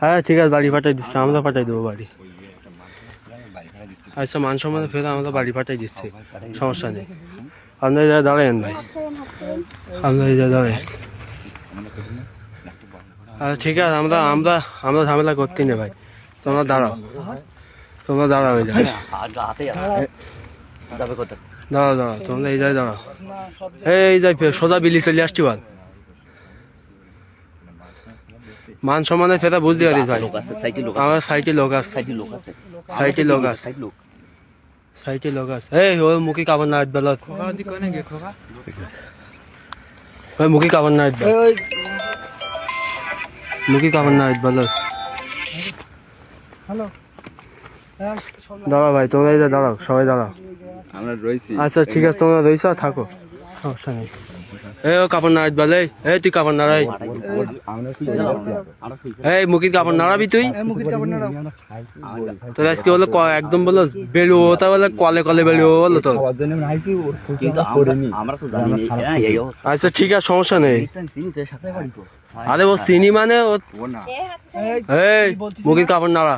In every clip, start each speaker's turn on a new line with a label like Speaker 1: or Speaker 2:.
Speaker 1: হ্যাঁ ঠিক আছে, বাড়ি পাঠাই দিচ্ছি আমরা পাঠাই দেবো বাড়ি। আচ্ছা মান সম্মানে ফেলে আমরা বাড়ি পাঠাই দিচ্ছি, সমস্যা নেই। আপনার যা দাঁড়ায়েন ভাই। আপনার যা দাঁড়ায় আচ্ছা ঠিক আছে, আমরা আমরা আমরা ঝামেলা করতে নেই ভাই। তোমরা দাঁড়াও। তোমরা দাঁড়াও এই দাঁড়াও দাঁড়াও, তোমরা এই জায়গায় দাঁড়াও। এই যাই সোজা বিলি চলে আসছি বল। মান সম্মানে ফেরা বুঝতে পারিস ভাই।
Speaker 2: লোক আছে সাইডে লোক
Speaker 1: আমার সাইটে লোক আছে।
Speaker 2: সাইডে লোক আছে।
Speaker 1: সাইটে লোক আছে। সাইটে লোক। আছে। এই ওই মুখি কাপড় না বেলা। ওই মুখি কাপড় না বেলা। মুখি কাপড় না বেলা। দাঁড়াও ভাই তোমরা এই যে দাঁড়াও সবাই দাঁড়াও।
Speaker 3: আমরা রয়েছি।
Speaker 1: আচ্ছা ঠিক আছে তোমরা রইছো থাকো। সমস্যা নেই। এই কাপড় নাড়াই বলে এই তুই কাপড় নাড়াই। এই কাপড় নাড়াবি তুই? তোর আজকে বলে একদম বলো বেরুবো তা বলে কলে কলে বেরুবো বলো তো
Speaker 2: কিন্তু আমরা- আমরা তো জানি না হ্যাঁ,
Speaker 1: আচ্ছা ঠিক আছে সমস্যা নেই।
Speaker 2: বাড়ি
Speaker 1: আরে ও চিনি মানে ও এই কাপড় নাড়া।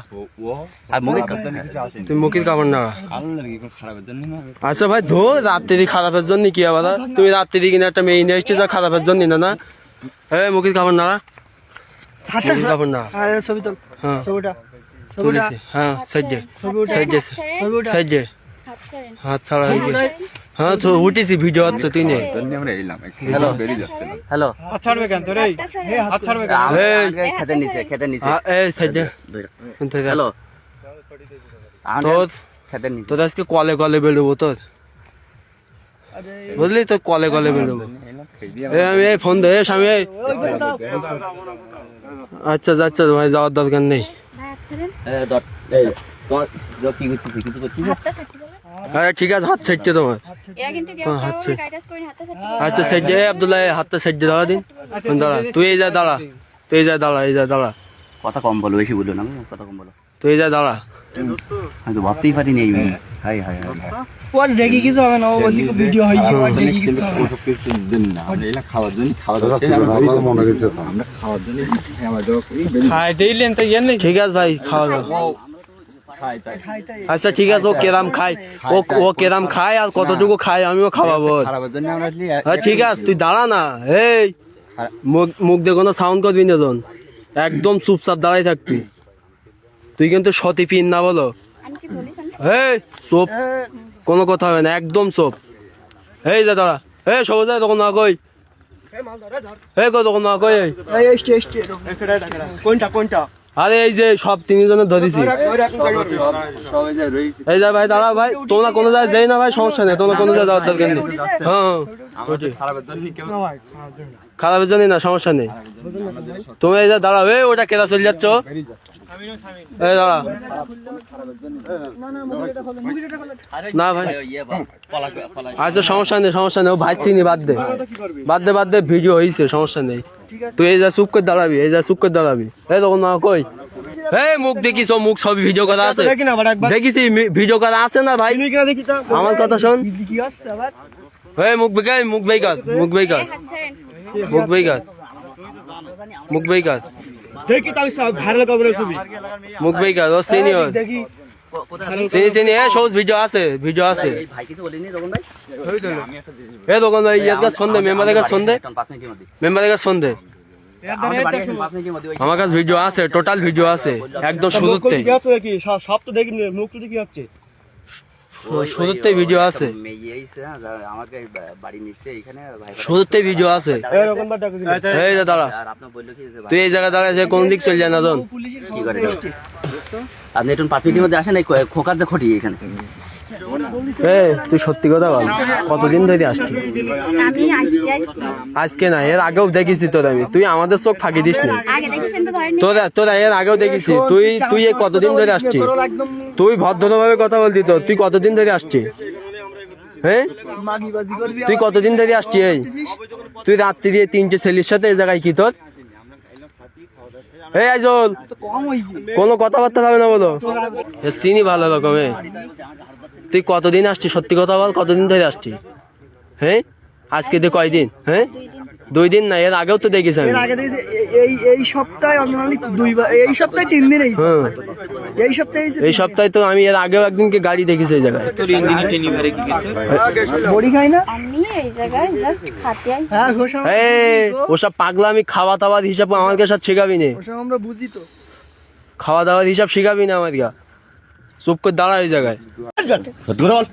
Speaker 1: তুই কাপড় নাড়া। আচ্ছা ভাই ধর রাত্রি খারাপের জন্য কি আবার? তুমি রাত্রি কিনে একটা মেয়ে নিয়ে এসছো যা খারাপের জন্য না না? এই মুখির কাপড় নাড়া। মুখির কাপড় নাড়া।
Speaker 4: ছবি তোল।
Speaker 1: হ্যাঁ।
Speaker 4: ছবিটা
Speaker 1: হ্যাঁ সাইডে। সাইডে সাইডে। হাত ছাড়া হয়ে গেছে। হ্যাঁ তো উঠেছি ভিডিও হচ্ছে তুই নে
Speaker 2: হ্যালো।
Speaker 3: না।
Speaker 2: হ্যালো।
Speaker 4: ছাড়বে কেন তোর এই? হাত ছাড়বে কেন?
Speaker 1: এই।
Speaker 2: খেতে নিচে খেতে নিচে
Speaker 1: হ্যাঁ, এই সাইডে।
Speaker 2: হ্যালো।
Speaker 1: তোর?
Speaker 2: খেতে নিচে
Speaker 1: তোর আজকে কলে কলে বেরোবো তোর? বুঝলি তো কলে কলে বেরোবো। আমি এই ফোন দে স্বামী এই। আচ্ছা আচ্ছা ভাই যাওয়ার দরকার নেই? হ্যাঁ ঠিক আছে হাত তোমার। হ্যাঁ, আচ্ছা।
Speaker 5: গাইডাস করে হাতে সাথে
Speaker 1: আচ্ছা হাতটা দাঁড়া দিন দাঁড়া তুই এই যা দাঁড়া তুই এই যা দাঁড়া এই যা দাঁড়া।
Speaker 2: কথা কম বলো বেশি বলো না কথা কম বলো।
Speaker 1: তুই এই যা দাঁড়া।
Speaker 2: আমি তো ভাবতেই পারিনি এই হাই হাই হাই
Speaker 4: ওর রেগে কিছু হবে না ও ওদিকে ভিডিও হয়ে। ওর রেগে কিছু।
Speaker 3: ওসব দেন না। আমরা খাওয়ার জন্য খাওয়া দাওয়া আমরা বেরিয়ে যাচ্ছি। আমরা খাওয়ার জন্য খাওয়া দাওয়া করি
Speaker 4: খাই দিলেন তো ইয়ে নেই।
Speaker 1: ঠিক আছে ভাই খাওয়া দাওয়া। আচ্ছা ঠিক আছে ও কেরাম খায়। ও ও কেরাম খায় আর কতটুকু খায় আমিও খাওয়াবো। ওর। হ্যাঁ ঠিক আছে তুই দাঁড়া না। এই মুখ মুখ দিয়ে কোনো সাউন্ড করবি না একদম চুপচাপ দাঁড়াই থাকবি। তুই কিন্তু সতী পিন না বলো
Speaker 5: আমি কি
Speaker 1: এই চোপ কোনো কথা হবে না একদম চোপ এই যা দাঁড়া এই সবুজ তখন না কই এই কই তখন না কই
Speaker 4: কোনটা কোনটা
Speaker 1: আরে এই যে সব তিনজনে ধরেছি এই যা ভাই দাঁড়া ভাই তোমরা কোনো জায়গায় যাই না ভাই সমস্যা নেই তোমরা কোনো জায়গায় যাওয়ার দরকার নেই হ্যাঁ
Speaker 3: আমাদের খারাপের জন্য
Speaker 4: না
Speaker 1: সমস্যা নেই তুমি এই যে দাঁড়াও ওটা কেরা চলে যাচ্ছ
Speaker 2: ইয়ে
Speaker 1: আচ্ছা সমস্যা নেই সমস্যা নেই ভাই চিনি বাদ দে বাদ দে বাদ দে ভিডিও হয়েছে সমস্যা নেই তুই এই যা দাঁড়াবি এই যা দাঁড়াবি কই মুখ মুখ ভিডিও করা আছে ভিডিও করা আছে না ভাই আমার কথা শোন এই মুখ মুখ বেকার মুখ বেকার মুখ বেকার
Speaker 4: দেখি ভাইরাল করবে ছবি
Speaker 1: মুখ বেকার ও সিনিয়র
Speaker 4: দেখি
Speaker 1: চিনি চিনি এ সবুজ ভিডিও আছে ভিডিও আছে
Speaker 2: এই ভাই কিছু বলিনি তখন ভাই
Speaker 1: এ ভাই ইয়ের কাছে সন্ধে মেম্বারের কাছে
Speaker 2: মিনিটের মধ্যে
Speaker 1: মেম্বারের
Speaker 2: মিনিটের মধ্যে ওই
Speaker 1: আমার কাছে ভিডিও আছে টোটাল ভিডিও আছে একদম শুরুতে
Speaker 4: সব সব তো দেখি মুখ তো দেখি হচ্ছে
Speaker 1: ভিডিও আছে।
Speaker 2: এসে, হ্যাঁ, যা- আমাকে বাড়ি নিচ্ছে এখানে ভাই
Speaker 1: ভিডিও আছে। এই যে দাঁড়া। তুই এই জায়গায় দাঁড়ায় কোন দিক চলে যায় না
Speaker 2: আপনি একটু পাঁচ মিনিটের মধ্যে আসেন এই খোকার যে খটি এখানে।
Speaker 1: এ তুই সত্যি কথা বল। কতদিন ধরে আসছি
Speaker 5: আজকে।
Speaker 1: না এর আগেও দেখেছি তোর আমি। তুই আমাদের চোখ ফাঁকি দিস না। তোরা তোরা এর আগেও দেখেছি। তুই তুই এই কতদিন ধরে আসছিস?
Speaker 4: একদম
Speaker 1: তুই ভদ্রভাবে কথা বলতি তো। তুই কতদিন ধরে আসছিস? হ্যাঁ? তুই কতদিন ধরে আসছি এই? তুই রাত্রি দিয়ে তিনটে ছেলের সাথে এই জায়গায় কি তোর? এই আইজল কোনো কথাবার্তা হবে না বলো। এ চিনি ভালো রকমে তুই কতদিন আসছিস? সত্যি কথা বল কতদিন ধরে আসছিস? হ্যাঁ? আজকে দিয়ে কয়দিন? হ্যাঁ?
Speaker 5: দুই দিন
Speaker 1: না এর আগেও তো দেখিস আমি।
Speaker 4: এর আগে দেখেছি এ- এই এই সপ্তাহে অনলি দুইবার এই সপ্তাহে তিন দিন এইছে
Speaker 1: হুম
Speaker 4: এই সপ্তাহে
Speaker 1: এই সপ্তাহে তো আমি এর আগেও একদিনকে গাড়ি দেখেছি এই জায়গায়।
Speaker 4: বড়ি খাই না?
Speaker 5: আমি এই জায়গায় জাস্ট খাতে আইছি।
Speaker 4: হ্যাঁ ঘোষা
Speaker 1: এই ওসব পাগলা আমি খাওয়া দাওয়ার হিসাব আমাকে সাথে শেখাবি না।
Speaker 4: ওসব আমরা বুঝি তো।
Speaker 1: খাওয়া দাওয়ার হিসাব শেখাবি না আমাকে চুপ করে দাঁড়া এই জায়গায়।
Speaker 3: সত্যি করে বল।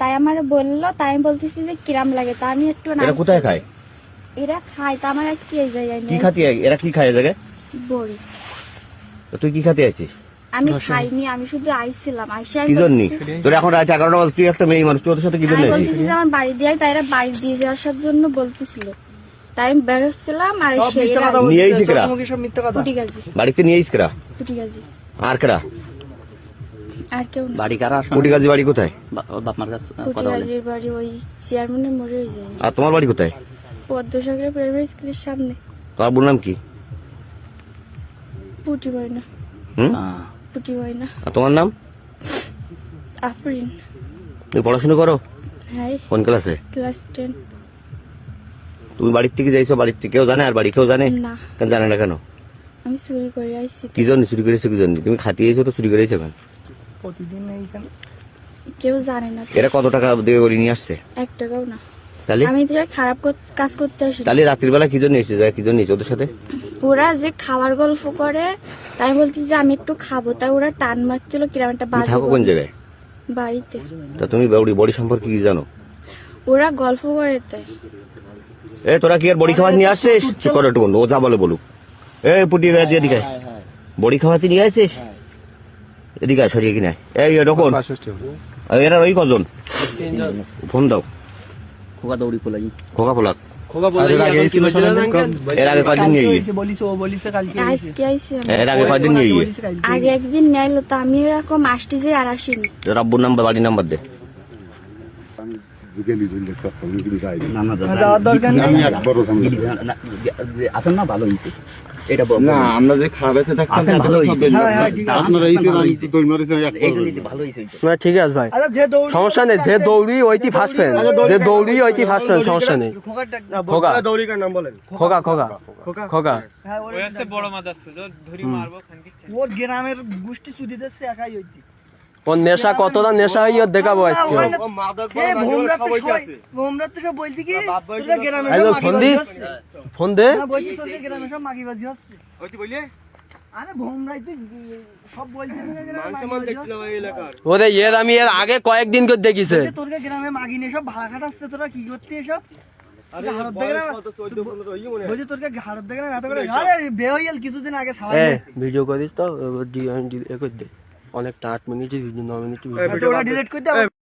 Speaker 5: তাই আমার বলল তাই আমি বলতেছি যে কিরাম লাগে তা আমি একটু
Speaker 3: এরা কোথায় খায়?
Speaker 5: এরা খায় তা আমার আজকে এই জায়গায়
Speaker 3: কি খাতি এরা কি খায় জায়গায়?
Speaker 5: বড়ি।
Speaker 3: তুই কি খাতে আছিস?
Speaker 5: আমি খাইনি আমি শুধু আইছিলাম আইসে
Speaker 3: কি জন্য? তোর এখন রাত এগারোটা বাজে তুই একটা মেয়ে মানুষ ওদের সাথে কি জন্য?
Speaker 5: আমি
Speaker 3: আছিস
Speaker 5: আমার বাড়ি দিয়ে তাই এরা বাড়ি দিয়ে আসার জন্য বলতেছিল। তাই আমি বেরোচ্ছিলাম আর সেই
Speaker 3: নিয়ে
Speaker 4: বলছিস
Speaker 3: আইছি কেরা? বাড়িতে নিয়ে আইস কেরা? আর কেরা?
Speaker 5: আর কেউ না।
Speaker 2: বাড়ি কারা আসলে?
Speaker 3: কুটি গাছি বাড়ি কোথায়?
Speaker 2: বাপমার কাছে
Speaker 5: ফুটি
Speaker 2: কথা বলে।
Speaker 5: বাড়ি ওই চেয়ারম্যানের মোড়ে ওই যায়
Speaker 3: আর তোমার বাড়ি কোথায়?
Speaker 5: পদ্মসাগরের প্রাইমারি স্কুলের সামনে।
Speaker 3: তোমার বোন নাম কি?
Speaker 5: পুটি না
Speaker 3: হুম?
Speaker 2: হ্যাঁ।
Speaker 5: পুটি না
Speaker 3: আর তোমার নাম?
Speaker 5: আফরিন।
Speaker 3: তুমি পড়াশোনা করো?
Speaker 5: হাই
Speaker 3: কোন ক্লাসে?
Speaker 5: ক্লাস টেন
Speaker 3: তুমি বাড়ির থেকে যাইছো বাড়ির থেকে কেউ জানে আর বাড়ি কেউ জানে?
Speaker 5: না।
Speaker 3: কেন জানে না কেন?
Speaker 5: আমি চুরি করে আইছি।
Speaker 3: কি জন্য চুরি করেছ কি জন্য? তুমি খাতিয়ে এসো তো চুরি করেছ কেন?
Speaker 4: প্রতিদিন এইখানে।
Speaker 5: কেউ জানে না
Speaker 3: এরা কত টাকা দেবে বলে নিয়ে আসছে?
Speaker 5: এক টাকাও না।
Speaker 3: তাহলে?
Speaker 5: আমি তো খারাপ কাজ করতে আসি।
Speaker 3: তাহলে রাত্রির বেলা কি জন্য এসেছে? কি জন্য এসেছে ওদের সাথে?
Speaker 5: ওরা যে খাবার গল্প করে তাই আমি বলছি যে আমি একটু খাব। তাই ওরা টান মারছিল কিরম একটা বাজে
Speaker 3: থাকো কোন। জায়গায়?
Speaker 5: বাড়িতে।
Speaker 3: তা তুমি বড়ি বড়ি সম্পর্কে কি জানো?
Speaker 5: ওরা গল্প করে তাই।
Speaker 3: এ তোরা কি আর বড়ি খাওয়া নিয়ে আসছিস? চুপ করো একটু ও যা বলে বলুক। এ পুটি গেছে এদিকে বড়ি খাওয়াতে নিয়ে আসছিস? এদিকে সরিয়ে কিনে। এই এরকম এরা ওই কজন ফোন দাও
Speaker 2: খোকা দৌড়ি পোলাই
Speaker 3: খোকা পোলাক? এর আগে কয়দিন নিয়ে। এর আগে কয়দিন নিয়ে।
Speaker 5: আগে একদিন নিয়ে তো আমি এরকম আসতে যাই আর আসিনি
Speaker 3: রাব্বুর নাম্বার বাড়ির নাম্বার দে
Speaker 2: আসেন না ভালো হয়েছে এটা
Speaker 3: না আমরা যে খারাপ আছে
Speaker 2: ভালো হয়েছে
Speaker 4: হ্যাঁ, হ্যাঁ, ঠিক আছে।
Speaker 3: আপনারা এই
Speaker 2: ভালো হয়েছে। এইটা নিতে ভালো হয়েছে এইটা।
Speaker 1: না ঠিক আছে ভাই।
Speaker 4: আরে যে দৌড়
Speaker 1: সমস্যা নেই যে দৌড়ি ওইটি ফার্স্ট ফ্যান যে দৌড়ি ওইটি ফার্স্ট ফ্যান সমস্যা নেই। খোকা খোকা খোকা। খোকা
Speaker 4: হ্যাঁ বড় মাছ আছে ওর গ্রামের গোষ্ঠী চুরি দিচ্ছে একাই হইতি
Speaker 1: ওর নেশা কতটা নেশা হইয়া দেখাবো আজকে? ফোন দিস ফোন দে। ওরে এর আমি এর আগে কয়েকদিন করে দেখিছে।
Speaker 4: তোদের গ্রামে সব ভাড়া খাটাচ্ছে তোরা কি করতে এসব? তোরকে হয়ে। কিছুদিন আগে সবাই
Speaker 1: ভিডিও করিস তো দে। অনেকটা আট মিনিট ভিডিও ন মিনিট